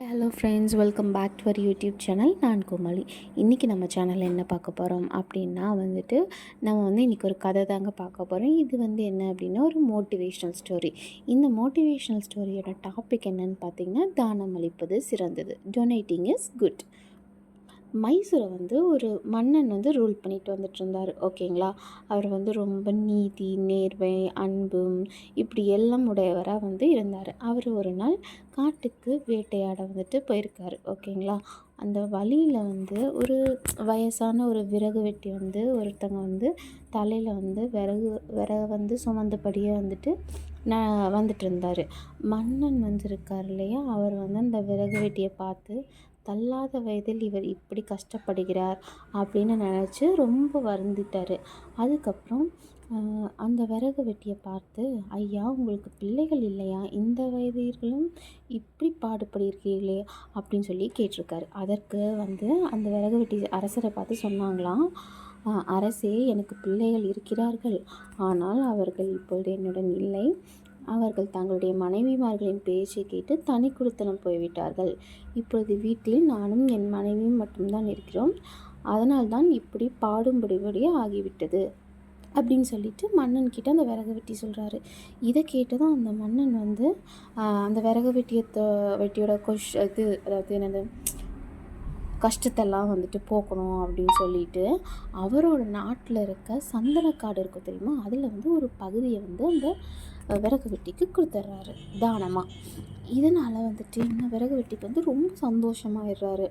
Hello friends welcome back to our YouTube channel நான் கோமாளி. இன்றைக்கி நம்ம சேனலில் என்ன பார்க்க போகிறோம் அப்படின்னா வந்துட்டு நம்ம வந்து இன்றைக்கி ஒரு கதை தாங்க பார்க்க போகிறோம் இது வந்து என்ன அப்படின்னா ஒரு மோட்டிவேஷ்னல் ஸ்டோரி இந்த மோட்டிவேஷ்னல் ஸ்டோரியோட டாபிக் என்னன்னு பார்த்தீங்கன்னா தானம் அளிப்பது சிறந்தது. டொனேட்டிங் இஸ் குட் மைசூரை வந்து ஒரு மன்னன் வந்து ரூல் பண்ணிட்டு வந்துட்டு இருந்தார் ஓகேங்களா? அவர் வந்து ரொம்ப நீதி நேர்மை அன்பு இப்படி எல்லாம் உடையவராக வந்து இருந்தார். அவர் ஒரு நாள் காட்டுக்கு வேட்டையாட வந்துட்டு போயிருக்காரு ஓகேங்களா? அந்த வழியில் வந்து ஒரு வயசான ஒரு விறகு வெட்டி வந்து ஒருத்தங்க வந்து தலையில் வந்து விறகு விறகு வந்து சுமந்தபடியே வந்துட்டு நான் வந்துட்டு இருந்தார் மன்னன் வந்து இருக்கார் இல்லையா? அவர் வந்து அந்த விறகு வெட்டியை பார்த்து தள்ளாத வயதில் இவர் இப்படி கஷ்டப்படுகிறார் அப்படின்னு நினச்சி ரொம்ப வருந்திட்டார். அதுக்கப்புறம் அந்த விறகு வெட்டியை பார்த்து ஐயா உங்களுக்கு பிள்ளைகள் இல்லையா? இந்த வயதிலும் இப்படி பாடுபடுகிறீர்களே அப்படின்னு சொல்லி கேட்டிருக்காரு. அதற்கு வந்து அந்த விறகு வெட்டி அரசரை பார்த்து சொன்னாங்களாம் அரசே எனக்கு பிள்ளைகள் இருக்கிறார்கள். ஆனால் அவர்கள் இப்பொழுது என்னுடன் இல்லை. அவர்கள் தங்களுடைய மனைவிமார்களின் பேச்சை கேட்டு தனி குடித்தனம் போய்விட்டார்கள். இப்பொழுது வீட்டில் நானும் என் மனைவியும் மட்டும்தான் இருக்கிறோம். அதனால்தான் இப்படி பாடும்படிபடி ஆகிவிட்டது. அப்படின்னு சொல்லிட்டு மன்னன் கிட்ட அந்த விறகு வெட்டி சொல்கிறாரு இதை கேட்டதும் அந்த மன்னன் வந்து அந்த விறகு வெட்டியை வெட்டியோட கொஷ் இது அதாவது என்னது கஷ்டத்தெல்லாம் வந்துட்டு போக்கணும் அப்படின்னு சொல்லிட்டு அவரோட நாட்டில் இருக்க சந்தனக்காடு இருக்கும் தெரியுமா? அதில் வந்து ஒரு பகுதியை வந்து அந்த விறகு வெட்டிக்கு கொடுத்துட்றாரு தானமாக இதனால் வந்துட்டு என்ன விறகு வெட்டிக்கு வந்து ரொம்ப சந்தோஷமாயிடுறாரு.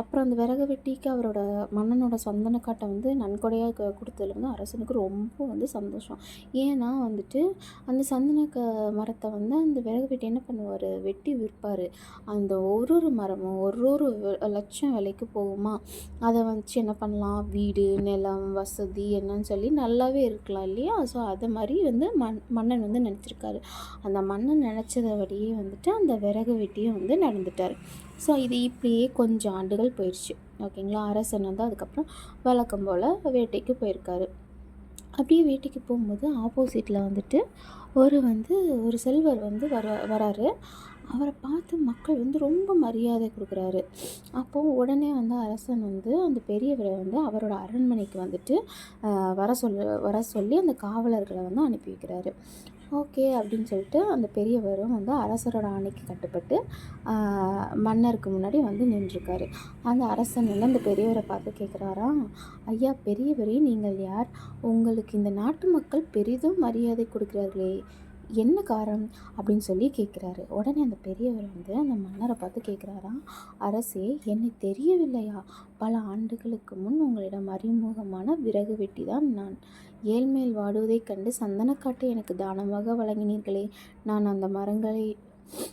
அப்புறம் அந்த விறகு வெட்டிக்கு அவரோட மன்னனோட சந்தனக்காட்டை வந்து நன்கொடையாக கொடுத்ததுல வந்து அரசனுக்கு ரொம்ப வந்து சந்தோஷம். ஏன்னா வந்துட்டு அந்த சந்தன க மரத்தை வந்து அந்த விறகு வெட்டி என்ன பண்ணுவார்? வெட்டி விற்பார். அந்த ஒரு ஒரு மரமும் ஒரு ஒரு லட்சம் விலைக்கு போகுமா? அதை வச்சு என்ன பண்ணலாம்? வீடு நிலம் வசதி என்னன்னு சொல்லி நல்லாவே இருக்கலாம் இல்லையா? ஸோ அதை மாதிரி வந்து மண் மன்னன் வந்து நினச்சிருக்காரு. அந்த மன்னன் நினச்சதபடியே வந்துட்டு அந்த விறகு வெட்டியும் வந்து நடந்துட்டார். ஸோ இது இப்படியே கொஞ்சம் ஆண்டுகள் போயிடுச்சு ஓகேங்களா? அரசன் வந்து அதுக்கப்புறம் வழக்கம் போல் வேட்டைக்கு போயிருக்காரு. அப்படியே வேட்டைக்கு போகும்போது ஆப்போசிட்டில் வந்துட்டு ஒரு வந்து ஒரு செல்வர் வந்து வர வராரு. அவரை பார்த்து மக்கள் வந்து ரொம்ப மரியாதை கொடுக்குறாரு. அப்போது உடனே வந்து அரசன் வந்து அந்த பெரியவரை வந்து அவரோட அரண்மனைக்கு வந்துட்டு வர சொல்ல வர சொல்லி அந்த காவலர்களை வந்து அனுப்பி வைக்கிறாரு. ஓகே அப்படின்னு சொல்லிட்டு அந்த பெரியவரும் வந்து அரசரோட ஆணைக்கு கட்டுப்பட்டு மன்னருக்கு முன்னாடி வந்து நின்றுருக்காரு. அந்த அரசன் வந்து அந்த பெரியவரை பார்த்து கேட்குறாராம் ஐயா பெரியவரே நீங்கள் யார்? உங்களுக்கு இந்த நாட்டு மக்கள் பெரிதும் மரியாதை கொடுக்கிறார்களே. என்ன காரணம் அப்படின்னு சொல்லி கேட்குறாரு உடனே அந்த பெரியவர் வந்து அந்த மன்னரை பார்த்து கேட்குறாராம் அரசே என்னை தெரியவில்லையா? பல ஆண்டுகளுக்கு முன் உங்களிடம் அறிமுகமான விறகு வெட்டி தான் நான். ஏழ்மேல் வாடுவதைக் கண்டு சந்தனக்காட்டை எனக்கு தானமாக வழங்கினீர்களே. நான் அந்த மரங்களை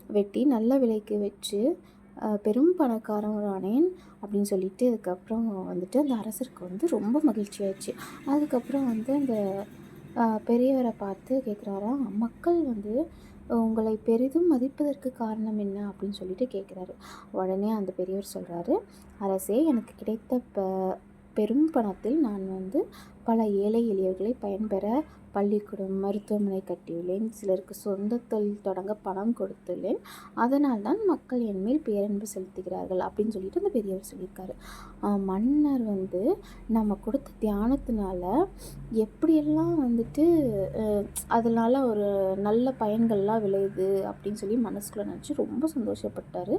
வெட்டி நல்ல விலைக்கு வச்சு பெரும் பணக்காரனானேன் அப்படின்னு சொல்லிட்டு அதுக்கப்புறம் வந்துட்டு அந்த அரசருக்கு வந்து ரொம்ப மகிழ்ச்சி ஆயிடுச்சு அதுக்கப்புறம் வந்து அந்த பெரியவரை பார்த்து கேட்குறாரா மக்கள் வந்து உங்களை பெரிதும் மதிப்பதற்கு காரணம் என்ன அப்படின்னு சொல்லிட்டு கேட்குறாரு உடனே அந்த பெரியவர் சொல்கிறாரு அரசே எனக்கு கிடைத்த ப பெரும் பணத்தில் நான் வந்து பல ஏழை எளியவர்களை பயன்பெற பள்ளிக்கூடம் மருத்துவமனை கட்டியுள்ளேன். சிலருக்கு சொந்த தொழில் தொடங்க பணம் கொடுத்துள்ளேன். அதனால் தான் மக்கள் என் மேல் பேரன்பு செலுத்துகிறார்கள் அப்படின்னு சொல்லிட்டு அந்த பெரியவர் சொல்லியிருக்காரு. மன்னர் வந்து நம்ம கொடுத்த தியானத்தினால எப்படியெல்லாம் வந்துட்டு அதனால் ஒரு நல்ல பயன்கள்லாம் விளையுது அப்படின்னு சொல்லி மனசுக்குள்ளே நினச்சி ரொம்ப சந்தோஷப்பட்டார்.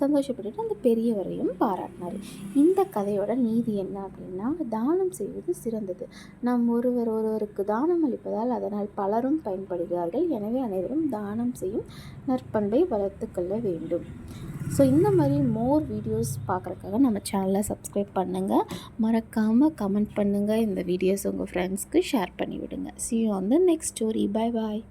சந்தோஷப்பட்டுட்டு அந்த பெரியவரையும் பாராட்டினார். இந்த கதையோட நீதி என்ன அப்படின்னா தானம் செய்வது சிறந்தது. நம் ஒருவர் ஒருவருக்கு தானம் அளிப்பதால் அதனால் பலரும் பயன்படுகிறார்கள். எனவே அனைவரும் தானம் செய்யும் நற்பண்பை வளர்த்து கொள்ள வேண்டும். ஸோ இந்த மாதிரி மோர் வீடியோஸ் பார்க்குறக்காக நம்ம சேனலை சப்ஸ்கிரைப் பண்ணுங்கள் மறக்காமல் கமெண்ட் பண்ணுங்கள் இந்த வீடியோஸ் உங்கள் ஃப்ரெண்ட்ஸ்க்கு ஷேர் பண்ணிவிடுங்க. See on the next story bye bye